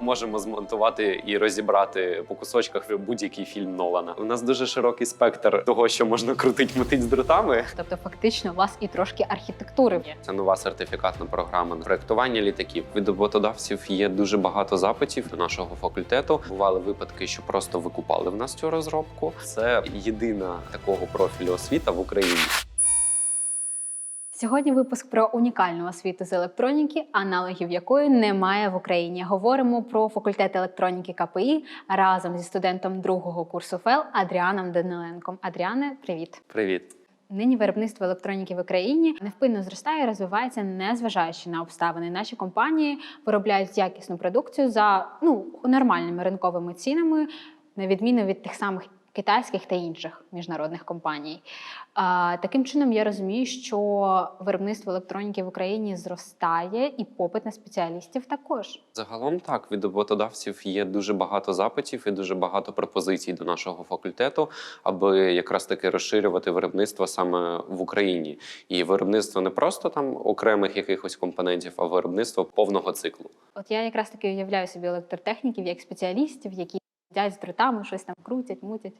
Можемо змонтувати і розібрати по кусочках будь-який фільм Нолана. У нас дуже широкий спектр того, що можна крутить мотить з дротами. Тобто, фактично, у вас і трошки архітектури є. Це нова сертифікатна програма на проектування літаків. Від роботодавців є дуже багато запитів до нашого факультету. Бували випадки, що просто викупали в нас цю розробку. Це єдина такого профілю освіта в Україні. Сьогодні випуск про унікальну освіту з електроніки, аналогів якої немає в Україні. Говоримо про факультет електроніки КПІ разом зі студентом другого курсу ФЕЛ Адріаном Даниленком. Адріане, привіт! Привіт. Нині виробництво електроніки в Україні невпинно зростає і розвивається, незважаючи на обставини. Наші компанії виробляють якісну продукцію за ну нормальними ринковими цінами, на відміну від тих самих китайських та інших міжнародних компаній. Таким чином, я розумію, що виробництво електроніки в Україні зростає, і попит на спеціалістів також. Загалом так від роботодавців є дуже багато запитів і дуже багато пропозицій до нашого факультету, аби якраз таки розширювати виробництво саме в Україні. І виробництво не просто там окремих якихось компонентів, а виробництво повного циклу. От я якраз таки уявляю собі електротехніків як спеціалістів, які сидять з дротами, щось там крутять, мутять.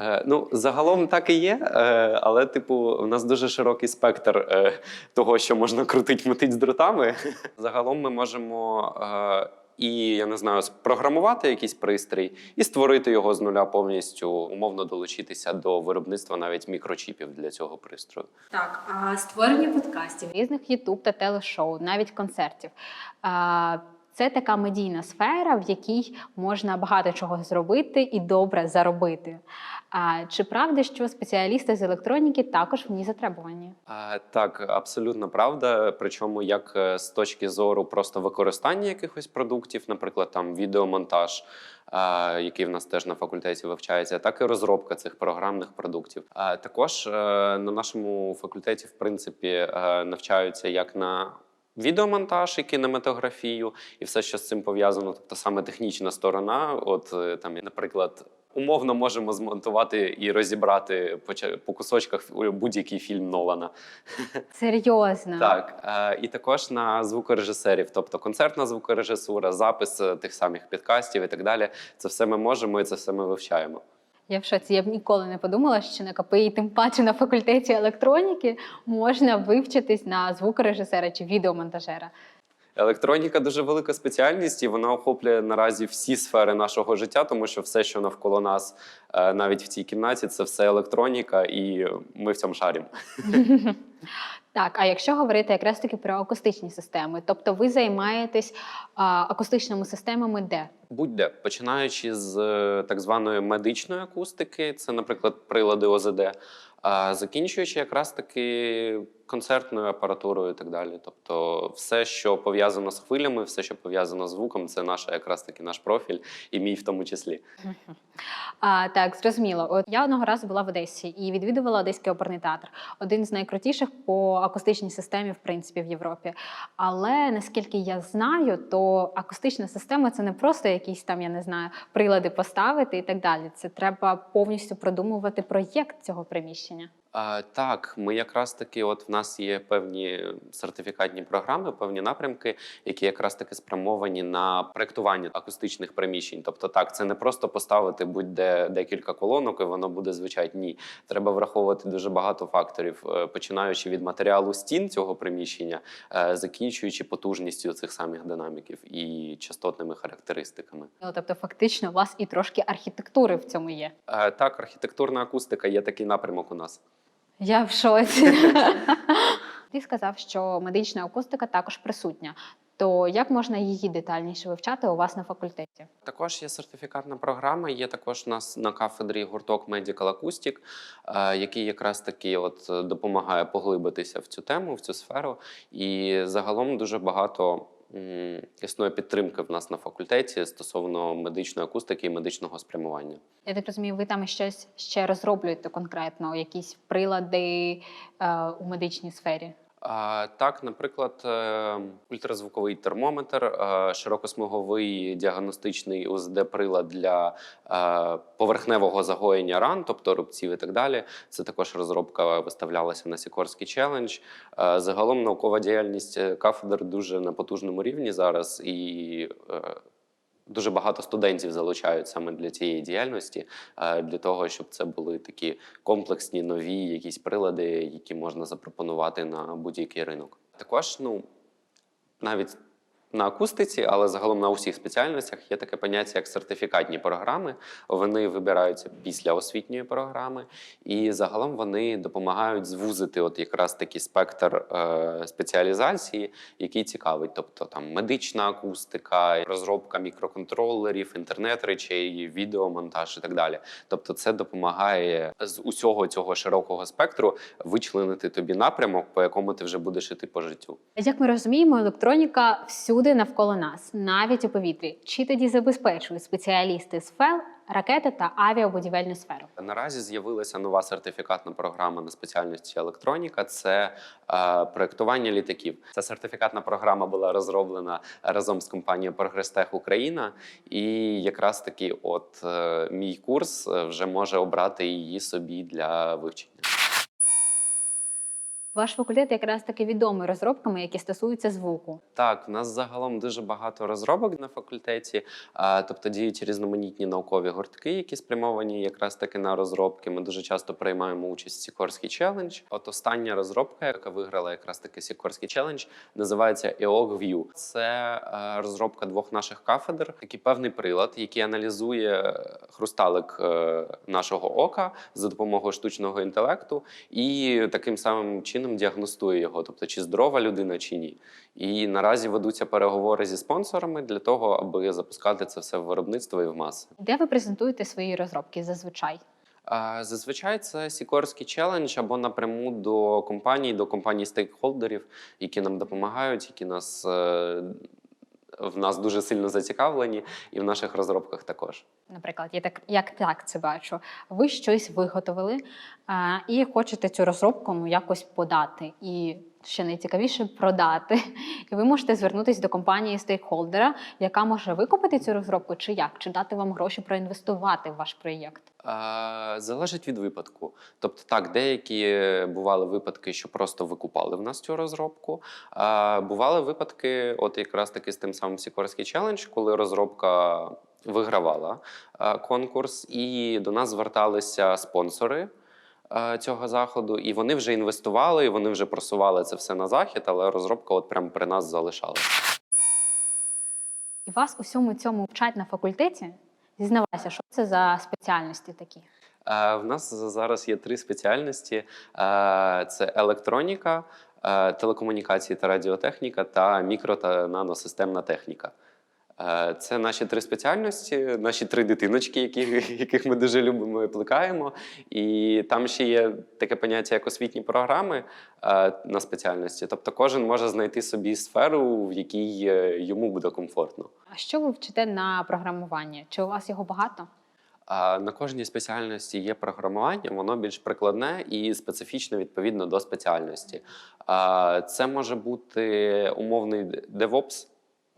Е, ну, загалом так і є, е, але, типу, у нас дуже широкий спектр е, того, що можна крутить мотить з дротами. Загалом ми можемо. Е, і я не знаю, спрограмувати якийсь пристрій і створити його з нуля повністю, умовно долучитися до виробництва навіть мікрочіпів для цього пристрою. Так, а створення подкастів, різних ютуб та телешоу, навіть концертів. А, Це така медійна сфера, в якій можна багато чого зробити і добре заробити. А чи правда, що спеціалісти з електроніки також в ній затребувані? Так, абсолютно правда. Причому як е, з точки зору просто використання якихось продуктів, наприклад, там відеомонтаж, який в нас теж на факультеті вивчається, так і розробка цих програмних продуктів. Також е, на нашому факультеті, в принципі, е, навчаються як на Відеомонтаж і кінематографію, і все, що з цим пов'язано, тобто саме технічна сторона. От е, там, наприклад, умовно можемо змонтувати і розібрати по, кусочках будь-який фільм Нолана. Серйозно? Так, е, і також на звукорежисерів, тобто концертна звукорежисура, запис е, тих самих підкастів і так далі. Це все ми можемо і це все ми вивчаємо. Я в шоці. Я б ніколи не подумала, що на КПІ, тим паче на факультеті електроніки, можна вивчитись на звукорежисера чи відеомонтажера. Електроніка дуже велика спеціальність, і вона охоплює наразі всі сфери нашого життя, тому що все, що навколо нас, е, навіть в цій кімнаті, це все електроніка, і ми в цьому шаримо. Так, а якщо говорити якраз таки про акустичні системи, тобто ви займаєтесь а, акустичними системами де? Будь-де, починаючи з е, так званої медичної акустики, це, наприклад, прилади ОЗД, а закінчуючи якраз таки концертною апаратурою і так далі. Тобто, все, що пов'язано з хвилями, все, що пов'язано з звуком, це наш якраз таки наш профіль, і мій в тому числі. А, так, зрозуміло. От я одного разу була в Одесі і відвідувала Одеський оперний театр, один з найкрутіших по акустичній системі, в принципі, в Європі. Але наскільки я знаю, то акустична система це не просто якісь там, я не знаю, прилади поставити і так далі. Це треба повністю продумувати проєкт цього приміщення. Так, ми якраз таки, от в нас є певні сертифікатні програми, певні напрямки, які якраз таки спрямовані на проектування акустичних приміщень. Тобто, так, це не просто поставити будь-де декілька колонок, і воно буде звучати. Ні, треба враховувати дуже багато факторів, е, починаючи від матеріалу стін цього приміщення, е, закінчуючи потужністю цих самих динаміків і частотними характеристиками. Ну тобто, фактично, у вас і трошки архітектури в цьому є. Е, Так, архітектурна акустика є такий напрямок у нас. Я в шоці. Ти сказав, що медична акустика також присутня. То як можна її детальніше вивчати у вас на факультеті? Також є сертифікатна програма. Є також у нас на кафедрі гурток Medical Acoustic, е, який якраз таки от е, допомагає поглибитися в цю тему, в цю сферу. І загалом дуже багато існує підтримки в нас на факультеті стосовно медичної акустики і медичного спрямування. Я так розумію, ви там щось ще розроблюєте конкретно, якісь прилади е, у медичній сфері. Так, наприклад, е, ультразвуковий термометр, е, широкосмуговий діагностичний УЗД-прилад для е, поверхневого загоєння ран, тобто рубців і так далі. Це також розробка виставлялася на Сікорський челендж. Загалом наукова діяльність кафедр дуже на потужному рівні зараз, і Дуже багато студентів залучають саме для цієї діяльності, е, для того, щоб це були такі комплексні нові якісь прилади, які можна запропонувати на будь-який ринок. Також, ну навіть на акустиці, але загалом на усіх спеціальностях є таке поняття як сертифікатні програми. Вони вибираються після освітньої програми, і загалом вони допомагають звузити от якраз такий спектр е, спеціалізації, який цікавить, тобто там медична акустика, розробка мікроконтролерів, інтернет речей, відеомонтаж і так далі. Тобто, це допомагає з усього цього широкого спектру вичленити тобі напрямок, по якому ти вже будеш іти по життю. Як ми розуміємо, електроніка всюди навколо нас, навіть у повітрі. Чи тоді забезпечують спеціалісти з ФЕЛ, ракети та авіабудівельну сферу? Наразі з'явилася нова сертифікатна програма на спеціальності електроніка. Це е, проектування літаків. Ця сертифікатна програма була розроблена разом з компанією Прогрестех Україна, і якраз таки, от е, мій курс е, вже може обрати її собі для вивчення. Ваш факультет якраз таки відомий розробками, які стосуються звуку. Так, в нас загалом дуже багато розробок на факультеті, тобто діють різноманітні наукові гуртки, які спрямовані якраз таки на розробки. Ми дуже часто приймаємо участь в Сікорський челендж. От остання розробка, яка виграла якраз таки Сікорський челендж, називається EOG View. Це е, розробка двох наших кафедр, такий певний прилад, який аналізує хрусталик е, нашого ока за допомогою штучного інтелекту, і таким самим чином діагностує його, тобто чи здорова людина, чи ні. І наразі ведуться переговори зі спонсорами для того, аби запускати це все в виробництво і в маси. Де ви презентуєте свої розробки зазвичай? Зазвичай це Сікорський челендж або напряму до компаній, до компаній стейкхолдерів, які нам допомагають, які нас е, в нас дуже сильно зацікавлені, і в наших розробках також. Наприклад, я так як так це бачу. Ви щось виготовили а, і хочете цю розробку якось подати, і ще найцікавіше продати. І ви можете звернутися до компанії стейкхолдера, яка може викупити цю розробку, чи як, чи дати вам гроші проінвестувати в ваш проєкт. Залежить від випадку. Тобто, так, деякі бували випадки, що просто викупали в нас цю розробку. А бували випадки, от якраз таки з тим самим Сікорський челендж, коли розробка вигравала конкурс, і до нас зверталися спонсори. А, Цього заходу, і вони вже інвестували, і вони вже просували це все на захід, але розробка от прямо при нас залишалася. І вас усьому цьому вчать на факультеті. Зізнавайся, що це за спеціальності такі? Е, В нас зараз є три спеціальності: Е, це електроніка, е, телекомунікації та радіотехніка та мікро та наносистемна техніка. Е, Це наші три спеціальності, наші три дитиночки, яких, яких ми дуже любимо і плекаємо. І там ще є таке поняття, як освітні програми е, на спеціальності. Тобто кожен може знайти собі сферу, в якій е, йому буде комфортно. А що ви вчите на програмування? Чи у вас його багато? На кожній спеціальності є програмування, воно більш прикладне і специфічне відповідно до спеціальності. Це може бути умовний DevOps,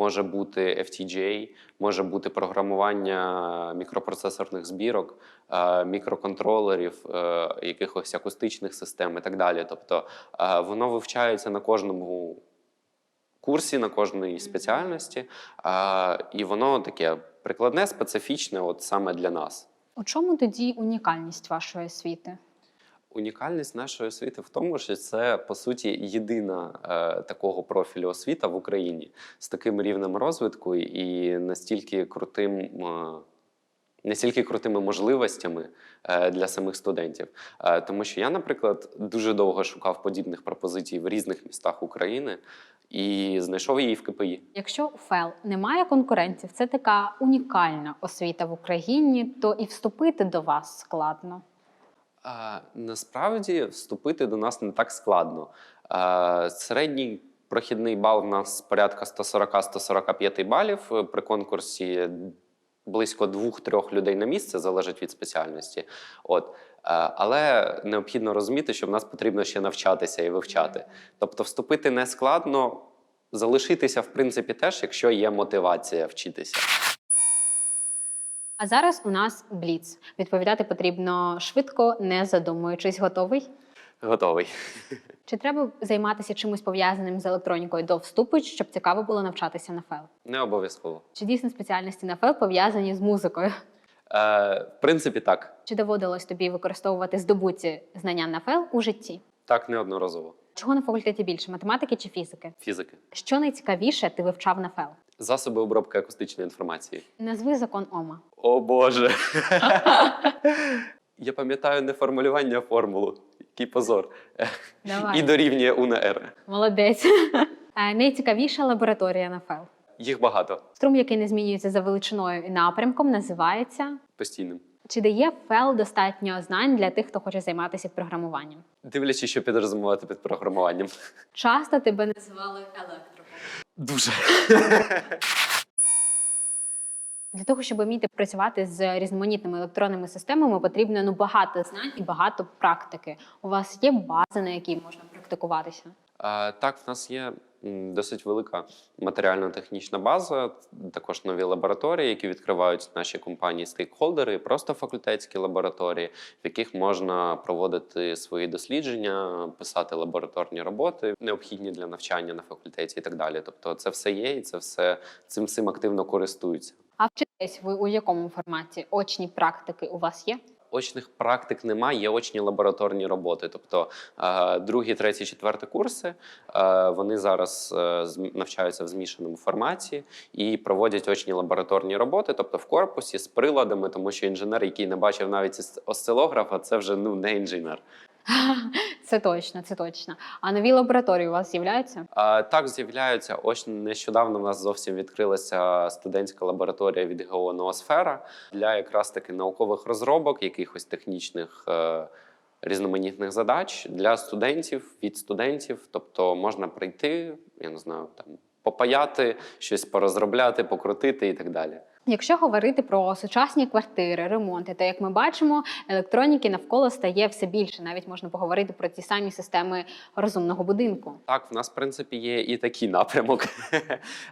може бути FTGA, може бути програмування мікропроцесорних збірок, е, мікроконтролерів, е, якихось акустичних систем і так далі. Тобто е, воно вивчається на кожному курсі, на кожній спеціальності, і воно таке прикладне, специфічне, от саме для нас. У чому тоді унікальність вашої освіти? Унікальність нашої освіти в тому, що це по суті єдина е, такого профілю освіта в Україні з таким рівнем розвитку і настільки крутим. Е, Настільки крутими можливостями е, для самих студентів, Е, тому що я, наприклад, дуже довго шукав подібних пропозицій в різних містах України і знайшов її в КПІ. Якщо у ФЕЛ немає конкурентів, це така унікальна освіта в Україні, то і вступити до вас складно. А, насправді вступити до нас не так складно. А, середній прохідний бал в нас порядка 140-145 балів. При конкурсі близько 2-3 людей на місце залежить від спеціальності. От. Але необхідно розуміти, що в нас потрібно ще навчатися і вивчати. Тобто, вступити не складно, залишитися, в принципі, теж, якщо є мотивація вчитися. А зараз у нас бліц. Відповідати потрібно швидко, не задумуючись, готовий. Готовий. Чи треба займатися чимось пов'язаним з електронікою до вступу, щоб цікаво було навчатися на ФЕЛ? Не обов'язково. Чи дійсно спеціальності на ФЕЛ пов'язані з музикою? Е, в принципі, так. Чи доводилось тобі використовувати здобуті знання на ФЕЛ у житті? Так неодноразово. Чого на факультеті більше математики чи фізики? Фізики. Що найцікавіше ти вивчав на ФЕЛ? Засоби обробки акустичної інформації. Назви закон Ома. О Боже. Я пам'ятаю не формулювання а формулу. Який позор. Давай. І дорівнює У на Р. Молодець. Е, Найцікавіша лабораторія на ФЕЛ. Їх багато. Струм, який не змінюється за величиною і напрямком, називається. Постійним. Чи дає ФЕЛ достатньо знань для тих, хто хоче займатися програмуванням? Дивлячись, що підрозумувати під програмуванням. Часто тебе називали електриком. Дуже. Для того, щоб вміти працювати з різноманітними електронними системами, потрібно ну багато знань і багато практики. У вас є бази, на якій можна практикуватися? А, так, в нас є досить велика матеріально-технічна база, також нові лабораторії, які відкривають наші компанії стейкхолдери, просто факультетські лабораторії, в яких можна проводити свої дослідження, писати лабораторні роботи, необхідні для навчання на факультеті і так далі. Тобто, це все є, і це все цим всім активно користуються. А вчитесь ви у якому форматі? Очні практики у вас є? Очних практик немає, є очні лабораторні роботи. Тобто е, другі, треті, четверті курси е, вони зараз е, навчаються в змішаному форматі і проводять очні лабораторні роботи, тобто в корпусі з приладами, тому що інженер, який не бачив навіть ос- осцилографа, це вже ну не інженер. Це точно, це точно. А нові лабораторії у вас з'являються? А, так з'являються. Ось нещодавно в нас зовсім відкрилася студентська лабораторія від ГО «Ноосфера» для якраз таки наукових розробок, якихось технічних. е, Різноманітних задач для студентів від студентів, тобто можна прийти, я не знаю, там попаяти, щось порозробляти, покрутити і так далі. Якщо говорити про сучасні квартири, ремонти, то як ми бачимо, електроніки навколо стає все більше. Навіть можна поговорити про ті самі системи розумного будинку. Так, в нас в принципі є і такий напрямок.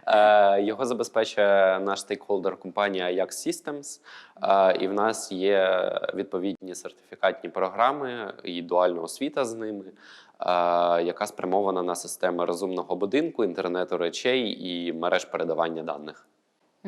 Е, Його забезпечує наш стейкхолдер компанія Ajax Systems. Е, І в нас є відповідні сертифікатні програми і дуальна освіта з ними, е, яка спрямована на системи розумного будинку, інтернету речей і мереж передавання даних.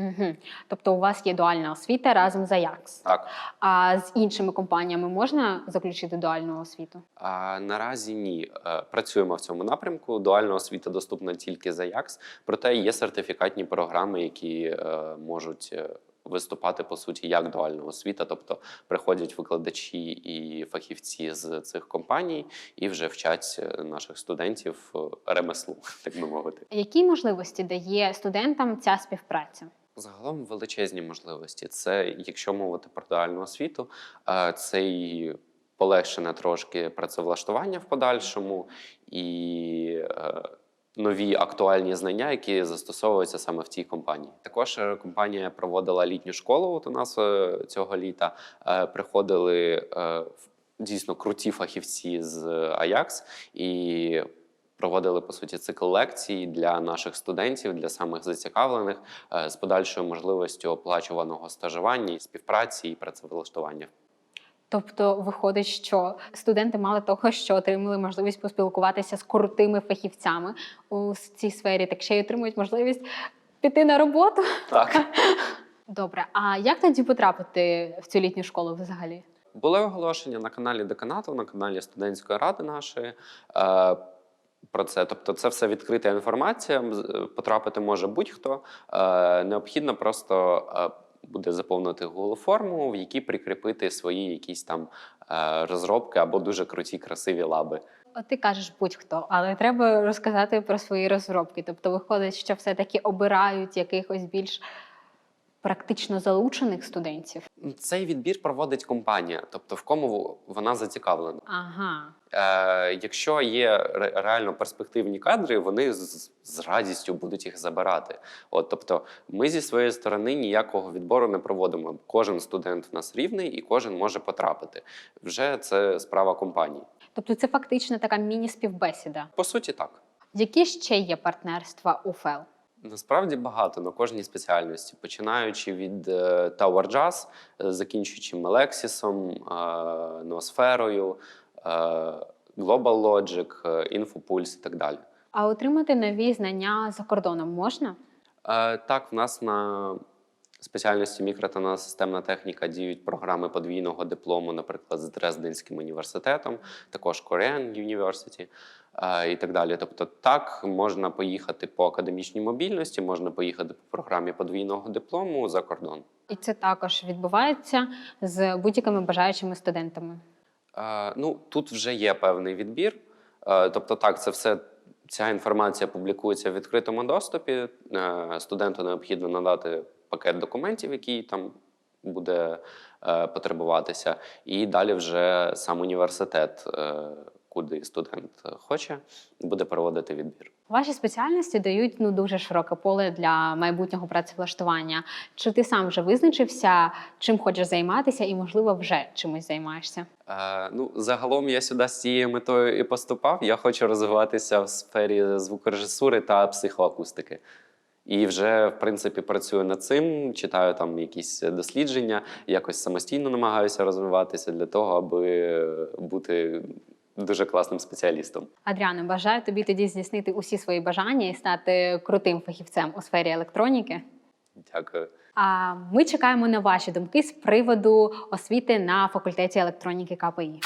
Угу. Тобто, у вас є дуальна освіта разом з Ajax. Так. А з іншими компаніями можна заключити дуальну освіту? А наразі ні. Е, Працюємо в цьому напрямку. Дуальна освіта доступна тільки за Ajax, проте є сертифікатні програми, які е, можуть е, виступати по суті як дуальна освіта, тобто приходять викладачі і фахівці з цих компаній і вже вчать е, наших студентів ремеслу, так би мовити. Які можливості дає студентам ця співпраця? Загалом величезні можливості. Це, якщо мовити про дуальну освіту, е, це і полегшене трошки працевлаштування в подальшому, і е, нові актуальні знання, які застосовуються саме в цій компанії. Також е, компанія проводила літню школу от у нас цього літа. Приходили дійсно круті фахівці з Ajax і проводили по суті цикл лекцій для наших студентів, для самих зацікавлених е, з подальшою можливістю оплачуваного стажування, співпраці і працевлаштування. Тобто виходить, що студенти мало того, що отримали можливість поспілкуватися з крутими фахівцями у цій сфері, так ще й отримують можливість піти на роботу. Так Добре, а як тоді потрапити в цю літню школу взагалі? були оголошення на каналі деканату, на каналі студентської ради нашої. Е, Про це, тобто, це все відкрита інформація. з- Потрапити може будь-хто. Е, Необхідно просто е, буде заповнити Google форму, в якій прикріпити свої якісь там е, розробки або дуже круті, красиві лаби. От ти кажеш будь-хто, але треба розказати про свої розробки. Тобто, виходить, що все-таки обирають якихось більш практично залучених студентів. Цей відбір проводить компанія, тобто в кому вона зацікавлена. Ага. Е, якщо є реально перспективні кадри, вони з, з радістю будуть їх забирати. От, тобто, ми зі своєї сторони ніякого відбору не проводимо. Кожен студент в нас рівний і кожен може потрапити. Вже це справа компанії. Тобто, це фактично така міні-співбесіда. По суті, так. Які ще є партнерства у ФЕЛ? Насправді багато на кожній спеціальності, починаючи від е, Tower Jazz, е, закінчуючи Мелексісом, Ноосферою, е, Global Logic, е, і так далі. А отримати нові знання за кордоном можна? Так, в нас на спеціальності мікро та наносистемна техніка діють програми подвійного диплому, наприклад, з Дрезденським університетом, також Korean University е, і так далі. Тобто, так можна поїхати по академічній мобільності, можна поїхати по програмі подвійного диплому за кордон. І це також відбувається з будь-якими бажаючими студентами. Е, Ну, тут вже є певний відбір. Е, Тобто, так, це все. Ця інформація публікується в відкритому доступі. Е, Студенту необхідно надати пакет документів, який там буде е, потребуватися, і далі вже сам університет, е, куди студент хоче, буде проводити відбір. Ваші спеціальності дають ну дуже широке поле для майбутнього працевлаштування. Чи ти сам вже визначився, чим хочеш займатися, і можливо вже чимось займаєшся? Е, ну, загалом я сюди з цією метою і поступав. Я хочу розвиватися в сфері звукорежисури та психоакустики. І вже, в принципі, працюю над цим, читаю там якісь дослідження, якось самостійно намагаюся розвиватися для того, аби бути дуже класним спеціалістом. Адріано, бажаю тобі тоді здійснити усі свої бажання і стати крутим фахівцем у сфері електроніки. Дякую. А ми чекаємо на ваші думки з приводу освіти на факультеті електроніки КПІ.